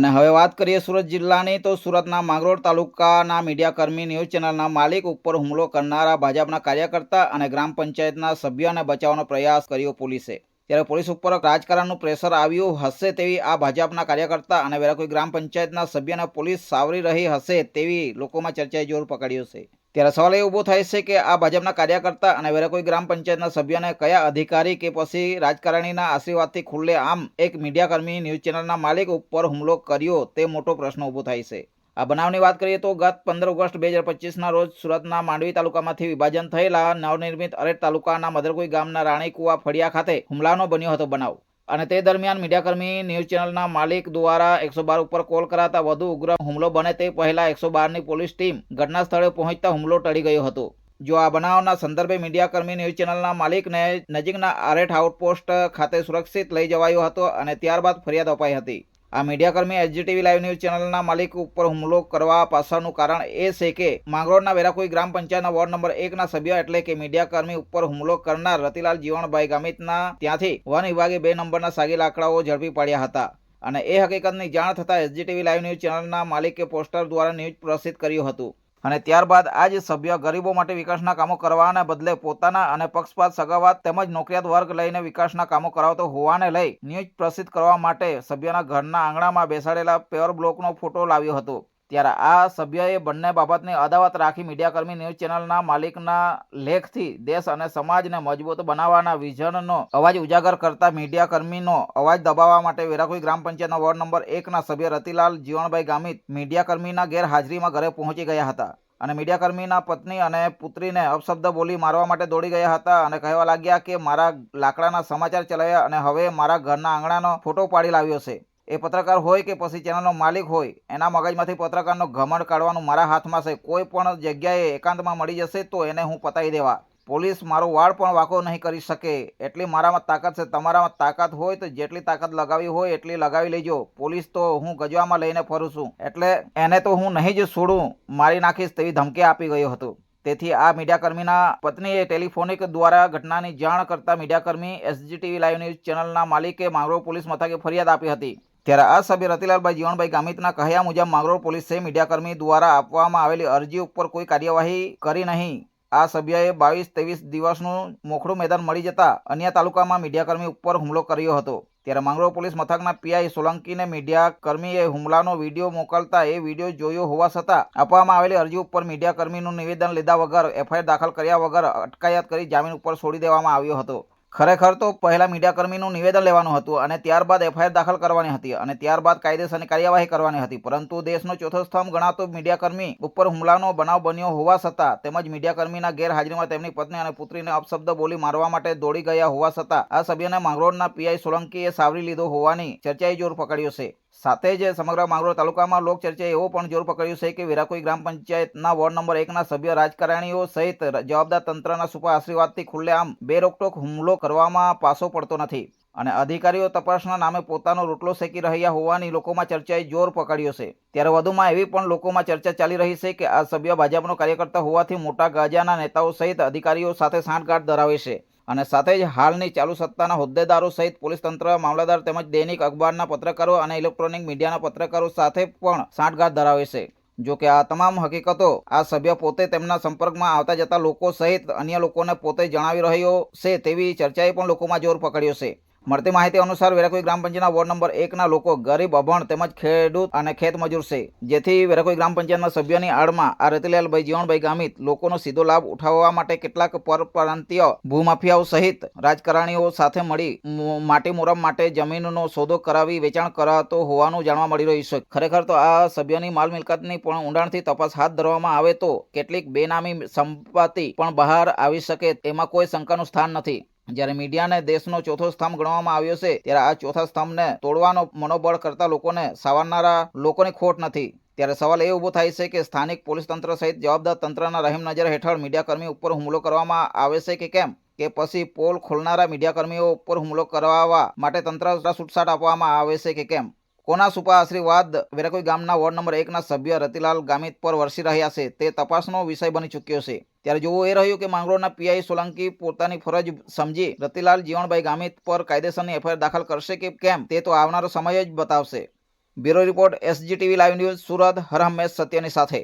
અને હવે વાત કરીએ સુરત જિલ્લાની, તો સુરતના માંગરોળ તાલુકાના મીડિયાકર્મી ન્યૂઝ ચેનલના માલિક ઉપર હુમલો કરનારા ભાજપના કાર્યકર્તા અને ગ્રામ પંચાયતના સભ્યોને બચાવવાનો પ્રયાસ કર્યો પોલીસે. ત્યારે પોલીસ ઉપર રાજકારણનું પ્રેશર આવ્યું હશે તેવી આ ભાજપના કાર્યકર્તા અને વેરાકોઈ ગ્રામ પંચાયતના સભ્યને પોલીસ સાવરી રહી હશે તેવી લોકોમાં ચર્ચાએ જોર પકડ્યો છે. ત્યારે સવાલ એ ઊભો થાય છે કે આ ભાજપના કાર્યકર્તા અને વેરાકોઈ ગ્રામ પંચાયતના સભ્યને કયા અધિકારી કે પછી રાજકારણીના આશીર્વાદથી ખુલ્લે આમ એક મીડિયાકર્મી ન્યૂઝ ચેનલના માલિક ઉપર હુમલો કર્યો તે મોટો પ્રશ્ન ઊભો થાય છે. આ બનાવની વાત કરીએ તો ગત પંદર ઓગસ્ટ બે હજાર પચીસના રોજ સુરતના માંડવી તાલુકામાંથી વિભાજન થયેલા નવનિર્મિત અરેટ તાલુકાના મદરકોઈ ગામના રાણીકુવા ફળિયા ખાતે હુમલાનો બન્યો હતો બનાવ. અને તે દરમિયાન મીડિયાકર્મી ન્યૂઝ ચેનલના માલિક દ્વારા એકસો બાર ઉપર કોલ કરાતા વધુ ઉગ્ર હુમલો બને તે પહેલા એકસો બારની પોલીસ ટીમ ઘટના સ્થળે પહોંચતા હુમલો ટળી ગયો હતો. જો આ બનાવના સંદર્ભે મીડિયાકર્મી ન્યૂઝ ચેનલના માલિકને નજીકના આરેઠ આઉટપોસ્ટ ખાતે સુરક્ષિત લઈ જવાયો હતો અને ત્યારબાદ ફરિયાદ અપાઈ હતી. આ મીડિયાકર્મી એચજીટીવી લાઈવ ન્યૂઝ ચેનલના માલિક ઉપર હુમલો કરવા પાછળનું કારણ એ છે કે માંગરોળના વેરાકુઈ ગ્રામ પંચાયતના વોર્ડ નંબર એકના સભ્ય એટલે કે મીડિયાકર્મી ઉપર હુમલો કરનાર રતિલાલ જીવણભાઈ ગામિતના ત્યાંથી વન વિભાગે બે નંબરના સાગી લાકડાઓ ઝડપી પાડ્યા હતા. અને એ હકીકતની જાણ થતાં એચજીટીવી લાઈવ ન્યૂઝ ચેનલના માલિકે પોસ્ટર દ્વારા ન્યૂઝ પ્રસિદ્ધ કર્યું હતું. અને ત્યારબાદ આ જ સભ્ય ગરીબો માટે વિકાસના કામો કરવાને બદલે પોતાના અને પક્ષપાત સગાવાત તેમજ નોકરિયાત વર્ગ લઈને વિકાસના કામો કરાવતો હોવાને લઈ ન્યૂઝ પ્રસિદ્ધ કરવા માટે સભ્યના ઘરના આંગણામાં બેસાડેલા પેવર બ્લોકનો ફોટો લાવ્યો હતો. ત્યારે આ સભ્યએ બંને બાબતની અદાવત રાખી મીડિયાકર્મી ન્યૂઝ ચેનલના માલિકના લેખથી દેશ અને સમાજને મજબૂત બનાવવાના વિઝનનો અવાજ ઉજાગર કરતા મીડિયાકર્મીનો અવાજ દબાવવા માટે વેરાકોઈ ગ્રામ પંચાયતના વોર્ડ નંબર એકના સભ્ય રતિલાલ જીવણભાઈ ગામિત મીડિયાકર્મીના ગેરહાજરીમાં ઘરે પહોંચી ગયા હતા અને મીડિયાકર્મીના પત્ની અને પુત્રીને અપશબ્દ બોલી મારવા માટે દોડી ગયા હતા અને કહેવા લાગ્યા કે મારા લાકડાના સમાચાર ચલાવ્યા અને હવે મારા ઘરના આંગણાનો ફોટો પાડી લાવ્યો છે. એ પત્રકાર હોય કે પછી ચેનલનો માલિક હોય, એના મગજમાંથી પત્રકારનો ઘમંડ કાઢવાનું મારા હાથમાં છે. કોઈ પણ જગ્યાએ એકાંતમાં મળી જશે તો એને હું પતાવી દેવા. પોલીસ મારો વાળ પણ વાંકો નહીં કરી શકે. એટલી મારામાં તાકાત છે. તમારામાં તાકાત હોય તો જેટલી તાકાત લગાવી હોય એટલી લગાવી લેજો. પોલીસ તો હું ગજવામાં લઈને ફરું છું. એટલે એને તો હું નહીં જ છોડું. મારી નાખીશ તેવી ધમકી આપી ગયો હતો. તેથી આ મીડિયાકર્મીના પત્નીએ ટેલિફોનિક દ્વારા ઘટનાની જાણ કરતા મીડિયાકર્મી એસજીટીવી લાઈવ ન્યૂઝ ચેનલના માલિકે માંગરોળ પોલીસ મથકે ફરિયાદ આપી હતી. ત્યારે આ સભ્ય રતિલાલભાઈ જીવણભાઈ ગામિતના કહ્યા મુજબ માંગરોળ પોલીસે મીડિયાકર્મી દ્વારા આપવામાં આવેલી અરજી ઉપર કોઈ કાર્યવાહી કરી નહીં. આ સભ્યએ બાવીસ ત્રેવીસ દિવસનું મોખડું મેદાન મળી જતા અન્ય તાલુકામાં મીડિયાકર્મી ઉપર હુમલો કર્યો હતો. ત્યારે માંગરોળ પોલીસ મથકના પીઆઈ સોલંકીને મીડિયાકર્મીએ હુમલાનો વીડિયો મોકલતા એ વીડિયો જોયો હોવા છતાં આપવામાં આવેલી અરજી ઉપર મીડિયાકર્મીનું નિવેદન લીધા વગર એફઆઈઆર દાખલ કર્યા વગર અટકાયત કરી જામીન ઉપર છોડી દેવામાં આવ્યો હતો. ખરેખર તો પહેલા મીડિયાકર્મીનું નિવેદન લેવાનું હતું અને ત્યારબાદ એફઆઈઆર દાખલ કરવાની હતી અને ત્યારબાદ કાયદેસરની કાર્યવાહી કરવાની હતી. પરંતુ દેશનો ચોથો સ્તંભ ગણાતો મીડિયાકર્મી ઉપર હુમલાનો બનાવ બન્યો હોવા છતાં તેમજ મીડિયાકર્મીના ગેરહાજરીમાં તેમની પત્ની અને પુત્રીને અપશબ્દ બોલી મારવા માટે દોડી ગયા હોવા છતાં આ સભ્યને માંગરોળના પીઆઈ સોલંકીએ સાવરી લીધો હોવાની ચર્ચાએ જોર પકડ્યો છે. સાથે જ સમગ્ર માંગરોળ તાલુકામાં લોકચર્ચાએ એવો પણ જોર પકડ્યું છે કે વેરાકોઈ ગ્રામ પંચાયતના વોર્ડ નંબર એકના સભ્ય રાજકારણીઓ સહિત જવાબદાર તંત્રના સુપા આશીર્વાદથી ખુલ્લેઆમ બે રોકટોક હુમલો કરવામાં પાસો પડતો નથી અને અધિકારીઓ તપાસના નામે પોતાનો રોટલો શેકી રહ્યા હોવાની લોકોમાં ચર્ચાએ જોર પકડ્યો છે. ત્યારે વધુમાં એવી પણ લોકોમાં ચર્ચા ચાલી રહી છે કે આ સભ્ય ભાજપનો કાર્યકર્તા હોવાથી મોટા ગાજાના નેતાઓ સહિત અધિકારીઓ સાથે સાંઠગાંઠ ધરાવે છે. અને સાથે જ હાલની ચાલુ સત્તાના હોદ્દેદારો સહિત પોલીસ તંત્ર, મામલતદાર તેમજ દૈનિક અખબારના પત્રકારો અને ઇલેક્ટ્રોનિક મીડિયાના પત્રકારો સાથે પણ સાંઠગાંઠ ધરાવે છે. જો કે આ તમામ હકીકતો આ સભ્ય પોતે તેમના સંપર્કમાં આવતા જતા લોકો સહિત અન્ય લોકોને પોતે જણાવી રહ્યો છે તેવી ચર્ચાએ પણ લોકોમાં જોર પકડ્યો છે. મળતી માહિતી અનુસાર વેરાકોઈ ગ્રામ પંચાયતના વોર્ડ નંબર એકના લોકો ગરીબ, અભણ તેમજ ખેડૂત અને ખેત મજૂર છે. જેથી વેરાકોઈ ગ્રામ પંચાયતના સભ્યની આડમાં આ રતિલાલભાઈ જીવણભાઈ ગામિત લોકોનો સીધો લાભ ઉઠાવવા માટે કેટલાક પરપ્રાંતીય ભૂમાફિયાઓ સહિત રાજકારણીઓ સાથે મળી માટી મોરમ માટે જમીનનો સોદો કરાવી વેચાણ કરાતો હોવાનું જાણવા મળી રહ્યું છે. ખરેખર તો આ સભ્યની માલ મિલકતની પણ ઊંડાણથી તપાસ હાથ ધરવામાં આવે તો કેટલીક બેનામી સંપત્તિ પણ બહાર આવી શકે, એમાં કોઈ શંકાનું સ્થાન નથી. જ્યારે મીડિયાને દેશનો ચોથો સ્તંભ ગણવામાં આવ્યો છે, ત્યારે આ ચોથા સ્તંભને તોડવાનો મનોબળ કરતા લોકોને સાવરનારા લોકોની ખોટ નથી. ત્યારે સવાલ એ ઊભો થાય છે કે સ્થાનિક પોલીસ તંત્ર સહિત જવાબદાર તંત્રના રહેમ નજર હેઠળ મીડિયાકર્મી ઉપર હુમલો કરવામાં આવે છે કે કેમ? કે પછી પોલ ખોલનારા મીડિયાકર્મીઓ ઉપર હુમલો કરાવવા માટે તંત્ર છૂટછાટ આપવામાં આવે છે કે કેમ? કોના સુપા આશીર્વાદ વેરાકોઈ ગામના વોર્ડ નંબર એકના સભ્ય રતિલાલ ગામિત પર વરસી રહ્યા છે તે તપાસનો વિષય બની ચૂક્યો છે. ત્યારે જોવું એ રહ્યું કે માંગરોળના પીઆઈ સોલંકી પોતાની ફરજ સમજી રતિલાલ જીવણભાઈ ગામિત પર કાયદેસરની એફઆઈઆર દાખલ કરશે કે કેમ તે તો આવનારો સમય જ બતાવશે. Bureau report SGTV live news Surat, હર હંમેશ સત્યની સાથે.